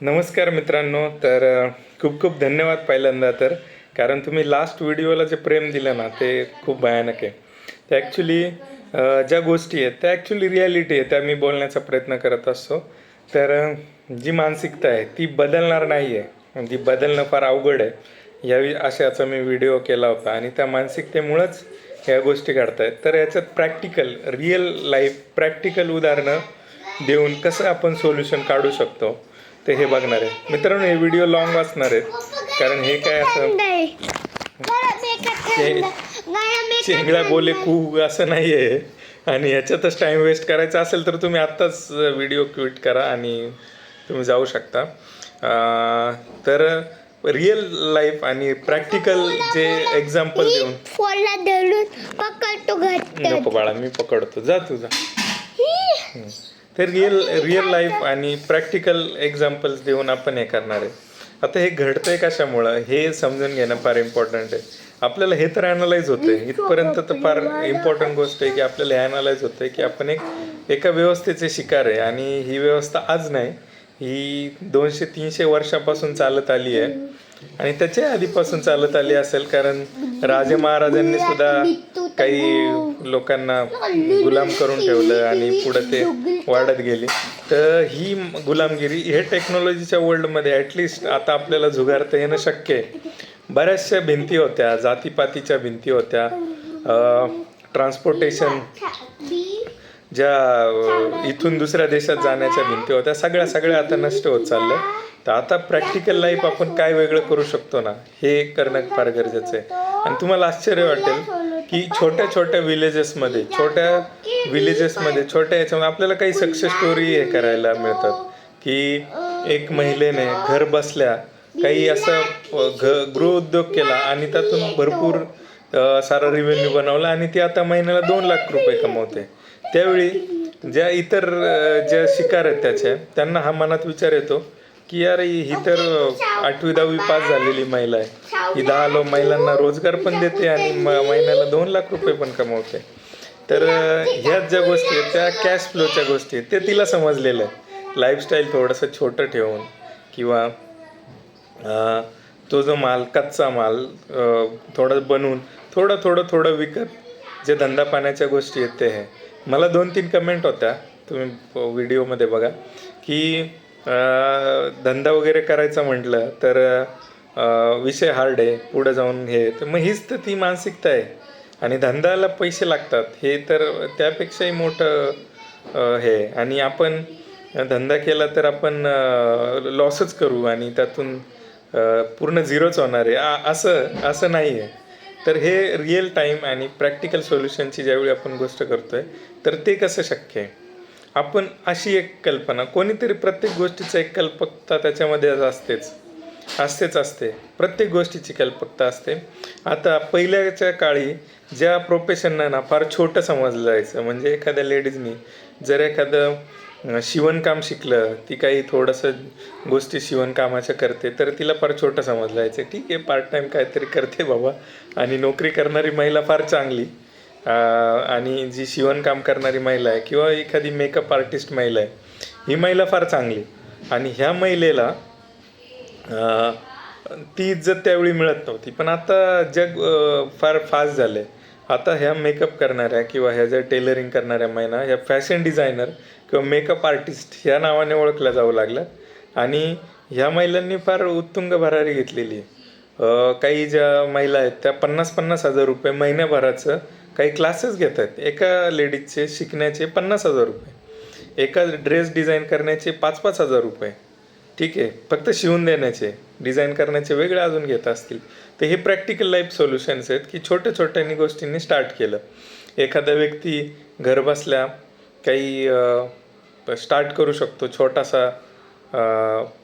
नमस्कार मित्रांनो तर खूप खूप धन्यवाद पहिल्यांदा तर. कारण तुम्ही लास्ट व्हिडिओला जे प्रेम दिलं ना ते खूप भयानक आहे. ते ॲक्च्युली ज्या गोष्टी आहेत त्या ॲक्च्युली रियालिटी आहे त्या मी बोलण्याचा प्रयत्न करत असतो. तर जी मानसिकता आहे ती बदलणार नाही आहे ती बदलणं फार अवघड आहे. यावी अशाचा मी व्हिडिओ केला होता. आणि त्या मानसिकतेमुळंच ह्या गोष्टी घडत आहेत तर याच्यात प्रॅक्टिकल रिअल लाईफ प्रॅक्टिकल उदाहरणं देऊन कसं आपण सोल्युशन काढू शकतो? ते हे बघणार आहे. मित्रांनो हे व्हिडिओ लॉंग असणार आहेत. कारण हे काय असं चेंगळा बोले कू असं नाही आहे आणि ह्याच्यातच टाईम वेस्ट करायचा असेल तर तुम्ही आत्ताच व्हिडिओ क्विट करा आणि तुम्ही जाऊ शकता. तर रिअल लाईफ आणि प्रॅक्टिकल जे एक्झाम्पल देऊन नको बाळा मी पकडतो. जा तू रिअल रिअल लाईफ आणि प्रॅक्टिकल एक्झाम्पल्स देऊन आपण हे करणार आहे. आता हे घडतंय कशामुळं? हे समजून घेणं फार इम्पॉर्टंट आहे. आपल्याला हे तर अनालाइज होतंय. इथपर्यंत तर फार इम्पॉर्टंट गोष्ट आहे की आपल्याला हे अनालाइज होतंय की आपण एक एका व्यवस्थेचे शिकार आहे आणि ही व्यवस्था आज नाही. ही दोनशे तीनशे वर्षापासून चालत आली आहे. आणि त्याच्या आधीपासून चालत आली असेल कारण राजे महाराजांनी सुद्धा काही लोकांना गुलाम करून ठेवलं आणि पुढं ते वाढत गेली. तर ही गुलामगिरी हे टेक्नॉलॉजीच्या वर्ल्डमध्ये ॲटलिस्ट आता आपल्याला झुगारता येणं शक्य आहे. बऱ्याचशा भिंती होत्या जातीपातीच्या भिंती होत्या. ट्रान्सपोर्टेशन ज्या इथून दुसऱ्या देशात जाण्याच्या भिंती होत्या सगळ्या सगळ्या आता नष्ट होत चालल्या. तर आता प्रॅक्टिकल लाईफ आपण काय वेगळं करू शकतो ना हे करणं फार गरजेचं आहे. आणि तुम्हाला आश्चर्य वाटेल की छोट्या छोट्या विलेजेसमध्ये छोट्या विलेजेसमध्ये छोट्या याच्यामध्ये आपल्याला काही सक्सेस स्टोरी हे करायला मिळतात. की एक महिलेने घर बसल्या काही असं घ गृहउद्योग केला आणि त्यातून भरपूर सारा रिव्हेन्यू बनवला आणि ती आता महिन्याला दोन लाख रुपये कमवते. त्यावेळी ज्या इतर ज्या शिकार आहेत त्याच्या त्यांना हा मनात विचार येतो की यार ही तर आठवी दहावी पास झालेली महिला आहे. ही दहा लो महिलांना रोजगार पण देते आणि म- महिन्याला दोन लाख रुपये पण कमवते. तर ह्याच ज्या गोष्टी आहेत त्या कॅश फ्लोच्या गोष्टी आहेत ते तिला समजलेलं आहे. लाईफस्टाईल थोडंसं छोटं ठेवून किंवा तो जो माल कच्चा माल थोडं बनवून थोडं थोडं थोडं विकत जे धंदा पाण्याच्या गोष्टी आहेत ते आहे. मला दोन तीन कमेंट होत्या तुम्ही व्हिडिओमध्ये बघा की धंदा वगैरे करायचा म्हटलं तर विषय हार्ड आहे पुढं जाऊन हे. तर मग हीच तर ती मानसिकता आहे. आणि धंद्याला पैसे लागतात हे तर त्यापेक्षाही मोठं हे. आणि आपण धंदा केला तर आपण लॉसच करू आणि त्यातून पूर्ण झिरोच होणार आहे. असं असं नाही आहे तर हे रिअल टाईम आणि प्रॅक्टिकल सोल्युशनची ज्यावेळी आपण गोष्ट करतो आहे तर ते कसं शक्य आहे? आपण अशी एक कल्पना कोणीतरी प्रत्येक गोष्टीचं एक कल्पकता त्याच्यामध्ये असतेच. असतेच असते. प्रत्येक गोष्टीची कल्पकता असते. आता पहिल्याच्या काळी ज्या प्रोफेशनना ना फार छोटं समजलं जायचं. म्हणजे एखाद्या लेडीजनी जर एखादं शिवणकाम शिकलं ती काही थोडंसं गोष्टी शिवणकामाच्या करते तर तिला फार छोटं समजलं जायचं. ठीक आहे पार्ट टाईम काहीतरी करते बाबा. आणि नोकरी करणारी महिला फार चांगली. आणि जी शिवणकाम करणारी महिला आहे किंवा एखादी मेकअप आर्टिस्ट महिला आहे ही महिला फार चांगली आणि ह्या महिलेला ती इज्जत त्यावेळी मिळत नव्हती. पण आता जग फार फास्ट झालं आहे आता ह्या मेकअप करणाऱ्या किंवा ह्या ज्या टेलरिंग करणाऱ्या महिना ह्या फॅशन डिझायनर किंवा मेकअप आर्टिस्ट ह्या नावाने ओळखल्या जाऊ लागल्या आणि ह्या महिलांनी फार उत्तुंग भरारी घेतलेली आहे. काही ज्या महिला आहेत त्या पन्नास पन्नास हजार रुपये महिन्याभराचं काही क्लासेस घेत आहेत एका लेडीजचे शिकण्याचे पन्नास हजार रुपये. एका ड्रेस डिझाईन करण्याचे पाच पाच हजार रुपये. ठीक आहे. फक्त शिवून देण्याचे. डिझाईन करण्याचे वेगळे अजून घेत असतील. तर हे प्रॅक्टिकल लाईफ सोल्युशन्स आहेत की छोट्या छोट्यानी गोष्टींनी स्टार्ट केलं. एखादा व्यक्ती घर बसल्या काही स्टार्ट करू शकतो. छोटासा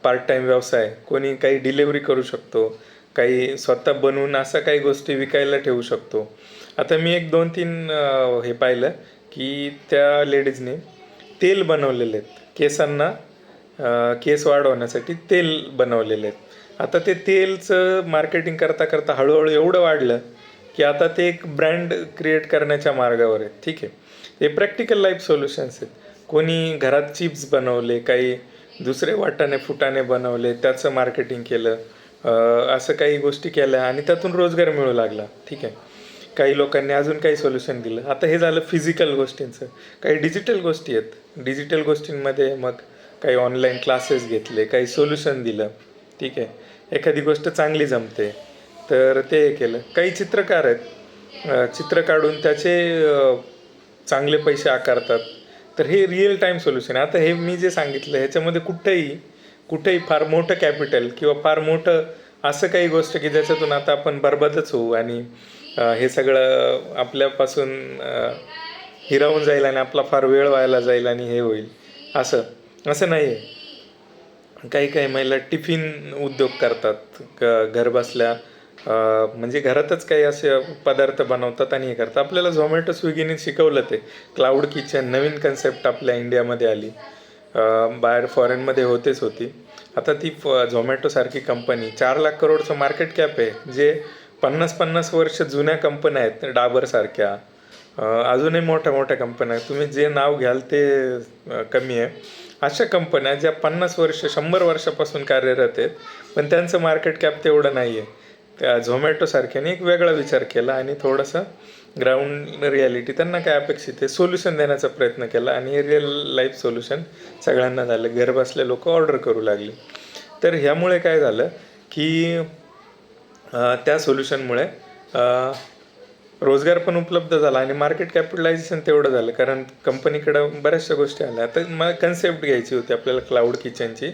पार्ट टाईम व्यवसाय. कोणी काही डिलेवरी करू शकतो. काही स्वतः बनवून असं काही गोष्टी विकायला ठेवू शकतो. आता मी एक दोन तीन अ, हे पाहिलं की त्या लेडीजने तेल बनवलेले आहेत. केसांना अ, केस वाढवण्यासाठी तेल बनवलेले आहेत. आता ते तेलचं मार्केटिंग करता करता हळूहळू एवढं वाढलं की आता ते एक ब्रँड क्रिएट करण्याच्या मार्गावर आहे ठीक आहे? ते प्रॅक्टिकल लाईफ सोल्युशन्स आहेत. कोणी घरात चिप्स बनवले काही दुसरे वाटाणे फुटाणे बनवले त्याचं मार्केटिंग केलं असं काही गोष्टी केल्या आणि त्यातून रोजगार मिळू लागला. ठीक आहे? काही लोकांनी अजून काही सोल्युशन दिलं. आता हे झालं फिजिकल गोष्टींचं. काही डिजिटल गोष्टी आहेत. डिजिटल गोष्टींमध्ये मग काही ऑनलाईन क्लासेस घेतले काही सोल्युशन दिलं. ठीक आहे. एखादी गोष्ट चांगली जमते तर ते हे केलं. काही चित्रकार आहेत. चित्र काढून त्याचे चांगले पैसे आकारतात. तर हे रिअल टाईम सोल्युशन आहे. आता हे मी जे सांगितलं ह्याच्यामध्ये कुठेही कुठेही फार मोठं कॅपिटल किंवा फार मोठं असं काही गोष्ट की ज्याच्यातून आता आपण बरबादच होऊ आणि हे सगळं आपल्यापासून हिरावून जाईल आणि आपला फार वेळ व्हायला जाईल आणि हे होईल. असं. असं नाही आहे. काही काही महिला टिफिन उद्योग करतात. क घर बसल्या म्हणजे घरातच काही असे पदार्थ बनवतात आणि हे करतात. आपल्याला झोमॅटो स्विगीने शिकवलं ते. क्लाउड किचन नवीन कन्सेप्ट आपल्या इंडियामध्ये आली. बाहेर फॉरेनमध्ये होतेच होती. आता ती फ झोमॅटोसारखी कंपनी चार लाख करोडचं मार्केट कॅप आहे. जे पन्नास पन्नास वर्ष जुन्या कंपन्या आहेत डाबरसारख्या अजूनही मोठ्या मोठ्या कंपन्या आहेत. तुम्ही जे नाव घ्याल ते कमी आहे. अशा कंपन्या ज्या पन्नास वर्ष शंभर वर्षापासून कार्यरत आहेत पण त्यांचं मार्केट कॅप तेवढं नाही आहे त्या झोमॅटोसारख्याने एक वेगळा विचार केला आणि थोडंसं ग्राउंड रियालिटी त्यांना काय अपेक्षित आहे सोल्युशन देण्याचा प्रयत्न केला आणि रिअल लाईफ सोल्युशन सगळ्यांना झालं. घरबसल्या लोक ऑर्डर करू लागली. तर ह्यामुळे काय झालं की त्या सोल्युशनमुळे रोजगार पण उपलब्ध झाला आणि मार्केट कॅपिटलायझेशन तेवढं झालं. कारण कंपनीकडं बऱ्याचशा गोष्टी आल्या. आता मला कन्सेप्ट घ्यायची होती आपल्याला क्लाऊड किचनची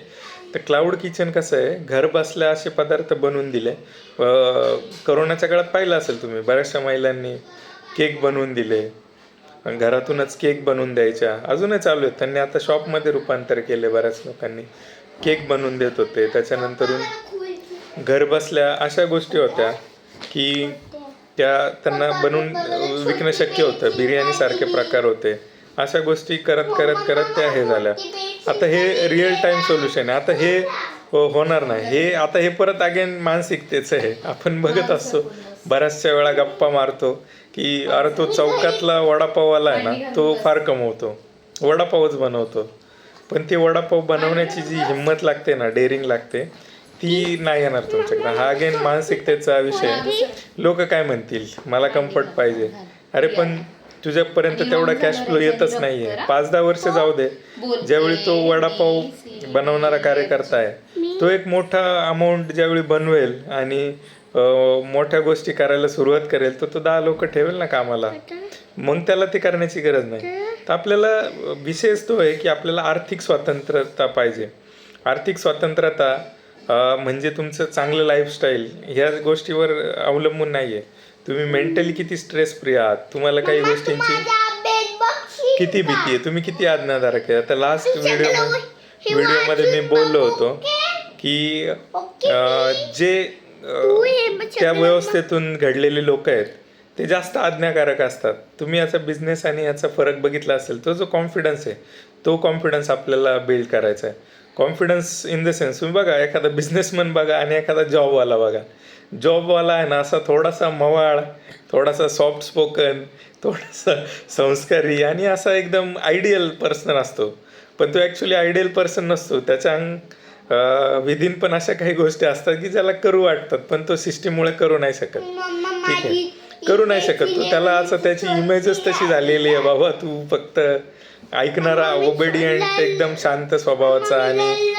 तर क्लाउड किचन कसं आहे? घर बसल्या असे पदार्थ बनवून दिले. करोनाच्या काळात पाहिलं असेल तुम्ही बऱ्याचशा महिलांनी केक बनवून दिले. घरातूनच केक बनवून द्यायच्या. अजूनही चालू आहेत. त्यांनी आता शॉपमध्ये रूपांतर केले बऱ्याच लोकांनी. केक बनवून देत होते. त्याच्यानंतरून घरबसल्या अशा गोष्टी होत्या की त्या त्यांना बनवून विकणं शक्य होतं. बिर्याणीसारखे प्रकार होते. अशा गोष्टी करत करत करत त्या हे झाल्या. आता हे रिअल टाईम सोल्युशन आहे. आता हे होणार नाही. हे आता हे परत अगेन मानसिकतेचं आहे. आपण बघत असतो. बऱ्याचशा वेळा गप्पा मारतो की अरे तो चौकातला वडापाववाला आहे ना तो फार कमवतो. वडापावच बनवतो. पण ते वडापाव बनवण्याची जी हिंमत लागते ना डेअरिंग लागते ती नाही येणार तुमच्याकडे. हा अगेन मानसिकतेचा विषय लोक काय म्हणतील? मला कम्फर्ट पाहिजे. अरे पण तुझ्यापर्यंत तेवढा कॅश फ्लो येतच नाहीये. पाच दहा वर्ष जाऊ दे. ज्यावेळी तो वडापाव बनवणारा कार्यकर्ता आहे तो एक मोठा अमाऊंट ज्यावेळी बनवेल आणि मोठ्या गोष्टी करायला सुरुवात करेल तर तो दहा लोक ठेवेल ना कामाला. मग त्याला ते करण्याची गरज नाही. तर आपल्याला विशेष तो आहे की आपल्याला आर्थिक स्वातंत्र्यता पाहिजे. आर्थिक स्वातंत्र्यता म्हणजे तुमचं चांगलं लाईफस्टाईल ह्या गोष्टीवर अवलंबून नाही आहे तुम्ही मेंटली किती स्ट्रेस फ्री आहात? तुम्हाला काही गोष्टींची किती भीती आहे? तुम्ही किती आज्ञाधारक आहे? आता लास्ट व्हिडिओ व्हिडिओमध्ये मी बोललो होतो की जे अं, त्या व्यवस्थेतून घडलेले लोक आहेत ते जास्त आज्ञाकारक असतात. तुम्ही याचा बिझनेस आणि याचा फरक बघितला असेल तो जो कॉन्फिडन्स आहे तो कॉन्फिडन्स आपल्याला बिल्ड करायचा आहे. कॉन्फिडन्स इन द सेन्स तुम्ही बघा एखादा बिझनेसमॅन बघा आणि एखादा जॉबवाला बघा. जॉबवाला आहे ना असा थोडासा मवाळ थोडासा सॉफ्ट स्पोकन थोडासा संस्कारी आणि असा एकदम आयडियल पर्सन असतो. पण तो ॲक्च्युली आयडियल पर्सन नसतो. त्याच्या अंग विधीन पण अशा काही गोष्टी असतात की ज्याला करू वाटतात पण तो सिस्टीममुळे करू नाही शकत. ठीक आहे? करू नाही शकत. तो त्याला असं त्याची इमेजच तशी झालेली आहे बाबा तू फक्त ऐकणारा ओबेडियंट एकदम शांत स्वभावाचा आणि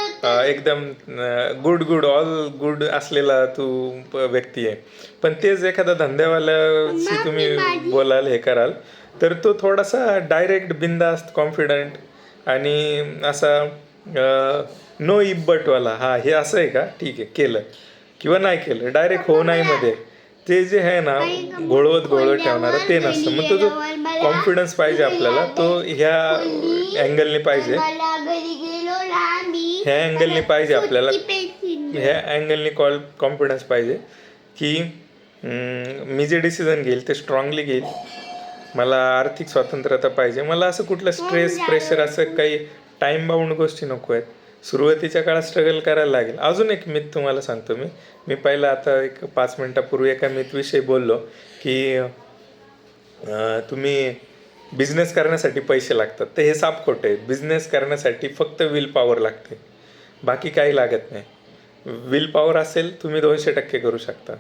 एकदम गुड गुड ऑल गुड असलेला तू व्यक्ती आहे. पण तेच एखादा धंद्यावाल्याशी तुम्ही बोलाल हे कराल तर तो थोडासा डायरेक्ट बिंदास्त कॉन्फिडंट आणि असा नो इब्बटवाला हा हे असं आहे का? ठीक आहे केलं. किंवा नाही केलं. डायरेक्ट हो नाही मध्ये. ते जे आहे ना घोळवत घोळवत ठेवणारं ते नसतं. मग तो जो कॉन्फिडन्स पाहिजे आपल्याला तो ह्या अँगलने पाहिजे. ह्या अँगलने पाहिजे आपल्याला. ह्या अँगलने कॉल कॉन्फिडन्स पाहिजे की मी जे डिसिजन घेईल ते स्ट्रॉंगली घेईल. मला आर्थिक स्वातंत्र्यता पाहिजे. मला असं कुठलं स्ट्रेस प्रेशर असं काही टाईम बाउंड गोष्टी नको आहेत. सुरुवातीच्या काळात स्ट्रगल करायला लागेल. अजून एक मिथ तुम्हाला सांगतो मी. मी पहिला आता एक पाच मिनटापूर्वी एका मिथविषयी बोललो की तुम्ही बिझनेस करण्यासाठी पैसे लागतात. तर हे साप खोटे बिझनेस करण्यासाठी फक्त विल पॉवर लागते. बाकी काही लागत नाही. विल पॉवर असेल तुम्ही दोनशे टक्के करू शकता.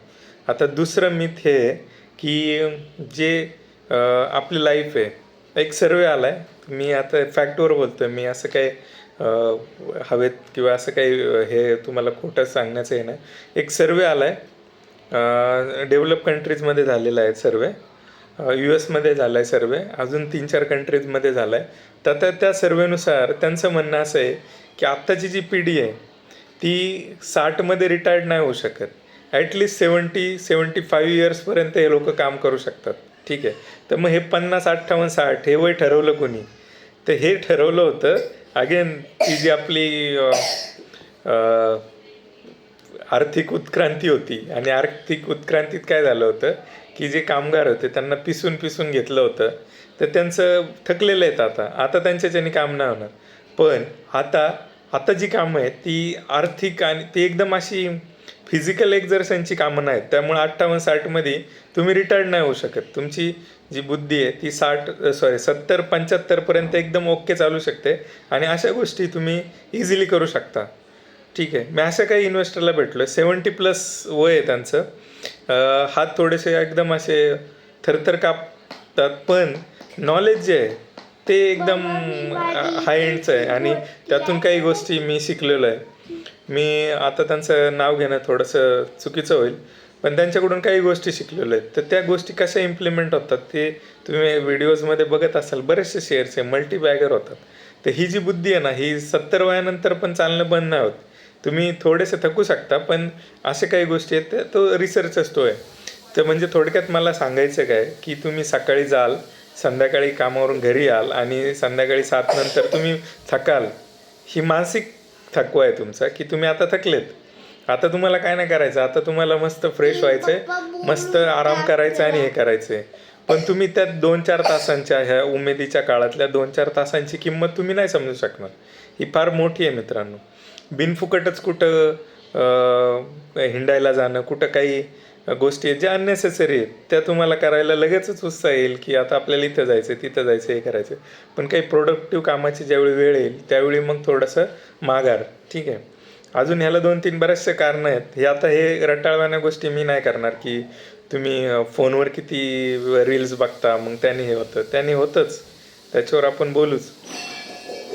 आता दुसरं मिथ हे आहे की जे आपली लाईफ आहे. एक सर्वे आला आहे मी आता फॅक्टवर बोलतो आहे मी असं काही हवेत किंवा असं काही हे तुम्हाला खोटं सांगण्याचं हे नाही. एक सर्वे आला आहे डेव्हलप कंट्रीजमध्ये झालेला आहे सर्वे यू एसमध्ये झाला आहे सर्वे अजून तीन चार कंट्रीजमध्ये झाला आहे तर त्या त्या सर्वेनुसार त्यांचं म्हणणं असं आहे की आत्ताची जी पिढी आहे ती साठमध्ये रिटायर्ड नाही होऊ शकत. At least seventy seventy five इयर्सपर्यंत हे लोक काम करू शकतात. ठीक आहे. तर मग हे पन्नास अठ्ठावन्न साठ हे वय ठरवलं कोणी? तर हे ठरवलं होतं अगेन ती जी आपली आर्थिक उत्क्रांती होती. आणि आर्थिक उत्क्रांतीत काय झालं होतं की जे कामगार होते त्यांना पिसून पिसून घेतलं होतं. तर त्यांचं थकलेलं आहेत आता. आता त्यांच्याच्याने काम नाही होणार. पण आता आता जी कामं आहेत ती आर्थिक आणि ती एकदम अशी फिजिकल एक्झर्शनची कामं नाहीत त्यामुळे अठ्ठावन्न साठमध्ये तुम्ही रिटायर्ड नाही होऊ शकत. तुमची जी बुद्धी आहे ती साठ सॉरी सत्तर पंच्याहत्तरपर्यंत एकदम ओके चालू शकते. आणि अशा गोष्टी तुम्ही इझिली करू शकता. ठीक आहे. मी असं काही इन्व्हेस्टरला भेटलो सेवन्टी प्लस वय आहे त्यांचं. हात थोडेसे एकदम असे थरथर कापतात पण नॉलेज जे आहे ते एकदम हाय एंडचं आहे. आणि त्यातून काही गोष्टी मी शिकलेलो आहे. मी आता त्यांचं नाव घेणं थोडंसं चुकीचं होईल. पण त्यांच्याकडून काही गोष्टी शिकलेलो आहेत. तर त्या गोष्टी कशा इम्प्लिमेंट होतात ते तुम्ही व्हिडिओजमध्ये बघत असाल बरेचसे शेअर्स आहे मल्टीबॅगर होतात. तर ही जी बुद्धी आहे ना ही सत्तर वयानंतर पण चालणं बंद नाही होत. तुम्ही थोडेसे थकू शकता पण असे काही गोष्टी आहेत त्या तो रिसर्च असतो आहे. तर म्हणजे थोडक्यात मला सांगायचं काय की तुम्ही सकाळी जाल संध्याकाळी कामावरून घरी याल आणि संध्याकाळी सात नंतर तुम्ही थकाल ही मानसिक थकवा आहे तुमचा की तुम्ही आता थकलेत. आता तुम्हाला काय नाही करायचं आता तुम्हाला मस्त फ्रेश व्हायचंय मस्त आराम करायचा आणि हे करायचंय. पण तुम्ही त्या दोन चार तासांच्या ह्या उमेदीच्या काळातल्या दोन चार तासांची किंमत तुम्ही नाही समजू शकणार. ही फार मोठी आहे मित्रांनो. बिनफुकटच कुठं हिंडायला जाणं कुठं काही गोष्टी आहेत ज्या अननेसेसरी आहेत त्या तुम्हाला करायला लगेचच उत्साह येईल की आता आपल्याला इथं जायचं तिथं जायचं हे करायचं पण काही प्रोडक्टिव्ह कामाची ज्यावेळी वेळ येईल त्यावेळी मग थोडंसं माघार. ठीक आहे? अजून ह्याला दोन तीन बरेचसे कारणं आहेत. हे आता हे रटाळवाण्या गोष्टी मी नाही करणार की तुम्ही फोनवर किती रील्स बघता मग त्याने हे होतं त्याने होतंच. त्याच्यावर आपण बोलूच.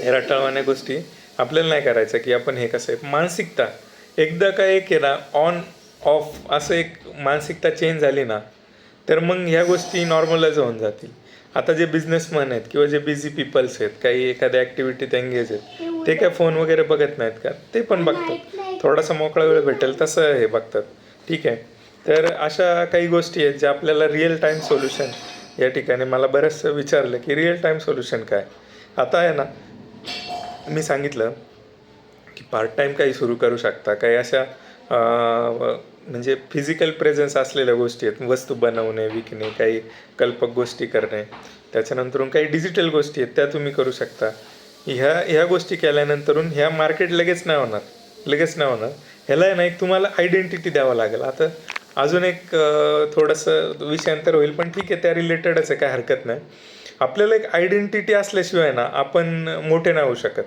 हे रटाळवाण्या गोष्टी आपल्याला नाही करायचं की आपण हे कसं आहे. मानसिकता एकदा का एक ऑन ऑफ असं एक मानसिकता चेंज झाली ना तर मग ह्या गोष्टी नॉर्मलच होऊन जातील. आता जे बिझनेसमॅन आहेत किंवा जे बिझी पीपल्स आहेत काही एखाद्या ॲक्टिव्हिटीत एंगेज आहेत ते काय फोन वगैरे बघत नाहीत का? ते पण बघतात. थोडासा मोकळा वेळ भेटेल तसं हे बघतात. ठीक आहे. तर अशा काही गोष्टी आहेत ज्या आपल्याला रिअल टाईम सोल्युशन या ठिकाणी मला बरंचसं विचारलं की रिअल टाईम सोल्युशन काय? आता आहे ना मी सांगितलं की पार्ट टाईम काही सुरू करू शकता. काही अशा म्हणजे फिजिकल प्रेझेन्स असलेल्या गोष्टी आहेत. वस्तू बनवणे विकणे काही कल्पक गोष्टी करणे. त्याच्यानंतरून काही डिजिटल गोष्टी आहेत. त्या तुम्ही करू शकता. ह्या ह्या गोष्टी केल्यानंतरून ह्या मार्केट लगेच नाही होणार. लगेच नाही होणार. ह्याला आहे ना एक तुम्हाला आयडेंटिटी द्यावं लागेल. आता अजून एक थोडंसं विषयांतर होईल पण ठीक आहे त्या रिलेटेडच आहे काय हरकत नाही. आपल्याला एक आयडेंटिटी असल्याशिवाय ना आपण मोठे नाही होऊ शकत.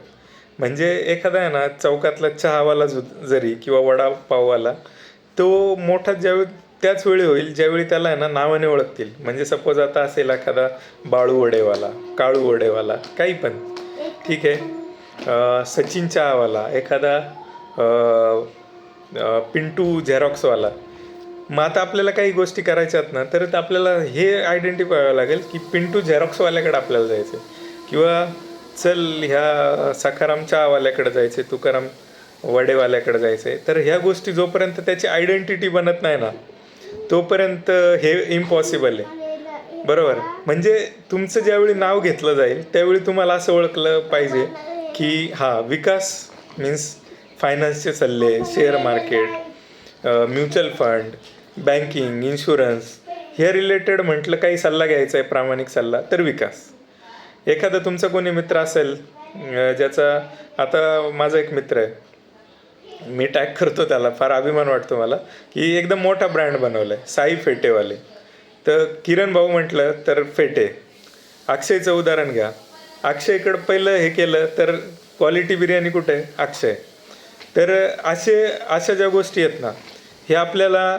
म्हणजे एखादा आहे ना चौकातला चहावाला जरी किंवा वडापाववाला तो मोठा ज्यावेळी त्याच वेळी होईल ज्यावेळी त्याला आहे ना नावाने ओळखतील. म्हणजे सपोज आता असेल एखादा बाळू वडेवाला काळू वडेवाला काही पण. ठीक आहे. सचिन चहावाला एखादा पिंटू झेरॉक्सवाला. मग आता आपल्याला काही गोष्टी करायच्यात ना तर आपल्याला हे आयडेंटिफाय लागेल की पिंटू झेरॉक्सवाल्याकडे आपल्याला जायचं किंवा चल ह्या सखाराम चहावाल्याकडे जायचे तुकाराम वडेवाल्याकडे आहे तर ह्या गोष्टी जोपर्यंत त्याची आयडेंटिटी बनत नाही ना तोपर्यंत हे इम्पॉसिबल आहे. बरोबर? म्हणजे तुमचं ज्यावेळी नाव घेतलं जाईल त्यावेळी तुम्हाला असं ओळखलं पाहिजे की हा विकास मीन्स फायनान्सचे सल्ले share market mutual fund banking insurance हे रिलेटेड म्हटलं काही सल्ला घ्यायचा आहे प्रामाणिक सल्ला तर विकास. एखादा तुमचा कोणी मित्र असेल ज्याचा आता माझा एक मित्र आहे मी टॅग करतो त्याला. फार अभिमान वाटतो मला की एकदम मोठा ब्रँड बनवला आहे साई फेटेवाले. तर किरण भाऊ म्हटलं तर फेटे. अक्षयचं उदाहरण घ्या. अक्षयकडं पहिलं हे केलं तर क्वालिटी बिर्याणी कुठे? आहे अक्षय. तर असे अशा ज्या गोष्टी आहेत ना हे आपल्याला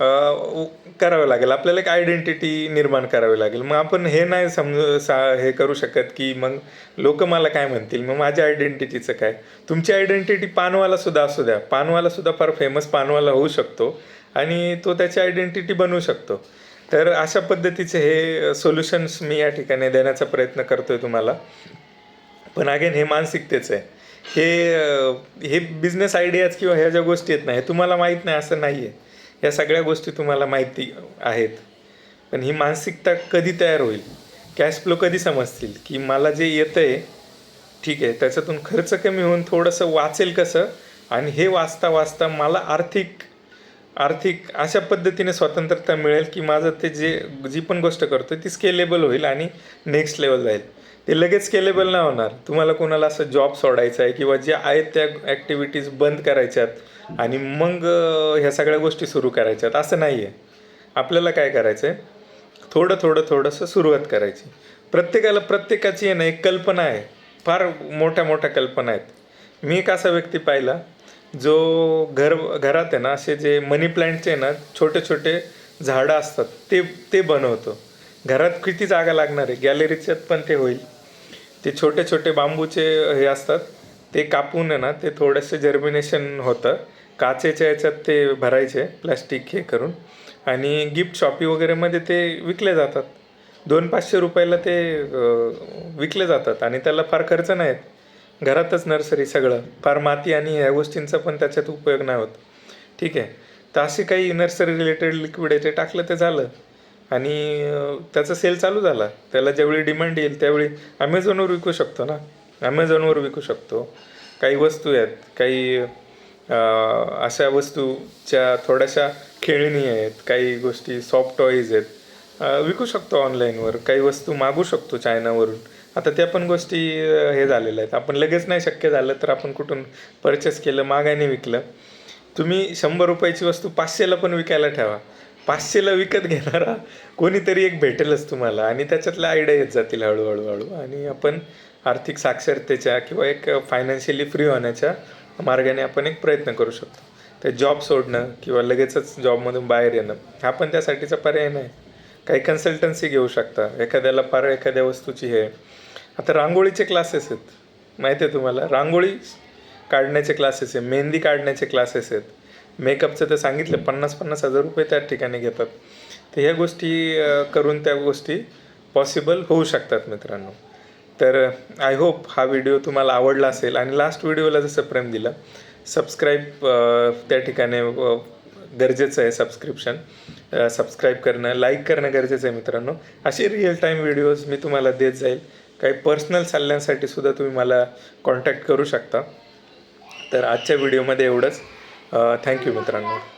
करावं लागेल. आपल्याला एक आयडेंटिटी निर्माण करावी लागेल. मग आपण हे नाही समजू सा हे करू शकत की मग लोक मला काय म्हणतील? मग माझ्या आयडेंटिटीचं काय? तुमची आयडेंटिटी पानवालासुद्धा असू द्या. पानवालासुद्धा फार फेमस पानवाला होऊ शकतो आणि तो त्याची आयडेंटिटी बनवू शकतो. तर अशा पद्धतीचे हे सोल्युशन्स मी या ठिकाणी देण्याचा प्रयत्न करतो आहे तुम्हाला. पण अगेन हे मानसिकतेचं आहे. हे हे बिझनेस आयडियाज किंवा ह्या ज्या गोष्टी आहेत ना हे तुम्हाला माहीत नाही असं नाही आहे या सगळ्या गोष्टी तुम्हाला माहिती आहेत. पण ही मानसिकता कधी तयार होईल? कॅश फ्लो कधी समजतील? की मला जे येतं आहे ठीक आहे त्याच्यातून खर्च कमी होऊन थोडंसं वाचेल कसं? आणि हे वाचता वाचता मला आर्थिक आर्थिक अशा पद्धतीने स्वतंत्रता मिळेल की माझं ते जे जी पण गोष्ट करतो ती स्केलेबल होईल आणि नेक्स्ट लेवल जाईल ते लगेच स्केलेबल नाही होणार. तुम्हाला कोणाला असं जॉब सोडायचा आहे किंवा जे आहेत त्या ॲक्टिव्हिटीज बंद करायच्यात आणि मग ह्या सगळ्या गोष्टी सुरू करायच्यात असं नाही आहे आपल्याला काय करायचं आहे थोडं थोडं थोडंसं सुरुवात करायची. प्रत्येकाला प्रत्येकाची आहे ना एक कल्पना आहे. फार मोठ्या मोठ्या कल्पना आहेत. मी एक असा व्यक्ती पाहिला जो घर घरात आहे ना असे जे मनी प्लांटचे ना छोटे छोटे झाडं असतात ते ते बनवतो. घरात किती जागा लागणार आहे? गॅलरीच्यात पण ते होईल. ते छोटे छोटे बांबूचे हे असतात ते कापून आहे ना ते थोडंसं जर्मिनेशन होतं. काचेच्या याच्यात ते भरायचे प्लॅस्टिक हे करून. आणि गिफ्ट शॉपी वगैरेमध्ये ते विकले जातात. दोन पाचशे रुपयाला ते विकले जातात. आणि त्याला फार खर्च नाही आहेत घरातच नर्सरी सगळं. फार माती आणि ह्या गोष्टींचा पण त्याच्यात उपयोग नाही होत. ठीक आहे. तर अशी काही नर्सरी रिलेटेड लिक्विड आहे ते टाकलं ते झालं. आणि त्याचा सेल चालू झाला. त्याला ज्यावेळी डिमांड येईल त्यावेळी ॲमेझॉनवर विकू शकतो ना. ॲमेझॉनवर विकू शकतो. काही वस्तू आहेत काही अशा वस्तूच्या थोड्याशा खेळणी आहेत काही गोष्टी सॉफ्ट टॉईज आहेत. विकू शकतो ऑनलाईनवर काही वस्तू मागू शकतो चायनावरून आता त्या पण गोष्टी हे झालेल्या आहेत. आपण लगेच नाही शक्य झालं तर आपण कुठून परचेस केलं मागायने विकलं. तुम्ही शंभर रुपयाची वस्तू पाचशेला पण विकायला ठेवा. पाचशेला विकत घेणारा कोणीतरी एक भेटेलच तुम्हाला. आणि त्याच्यातल्या आयडिया येत जातील हळूहळू हळू आणि आपण आर्थिक साक्षरतेच्या किंवा एक फायनान्शियली फ्री होण्याच्या मार्गाने आपण एक प्रयत्न करू शकतो. ते जॉब सोडणं किंवा लगेचच जॉबमधून बाहेर येणं हा पण त्यासाठीचा पर्याय नाही. काही कन्सल्टन्सी घेऊ शकता. एखाद्याला फार एखाद्या वस्तूची हे. आता रांगोळीचे क्लासेस आहेत. माहिती आहे तुम्हाला? रांगोळी काढण्याचे क्लासेस आहे मेहंदी काढण्याचे क्लासेस आहेत. मेकअपचं तर सांगितलं पन्नास पन्नास हजार रुपये त्या ठिकाणी घेतात. तर ह्या गोष्टी करून त्या गोष्टी पॉसिबल होऊ शकतात मित्रांनो. तर आय होप हा व्हिडिओ तुम्हाला आवडला असेल. आणि लास्ट व्हिडिओला जसं प्रेम दिलं सबस्क्राईब त्या ठिकाणी गरजेचं आहे सबस्क्रिप्शन सबस्क्राईब करणं लाईक करणं गरजेचं आहे मित्रांनो. असे रिअल टाईम व्हिडिओज मी तुम्हाला देत जाईल. काही पर्सनल सल्ल्यांसाठी सुद्धा तुम्ही मला कॉन्टॅक्ट करू शकता. तर आजच्या व्हिडिओमध्ये एवढंच. थँक्यू मित्रांनो.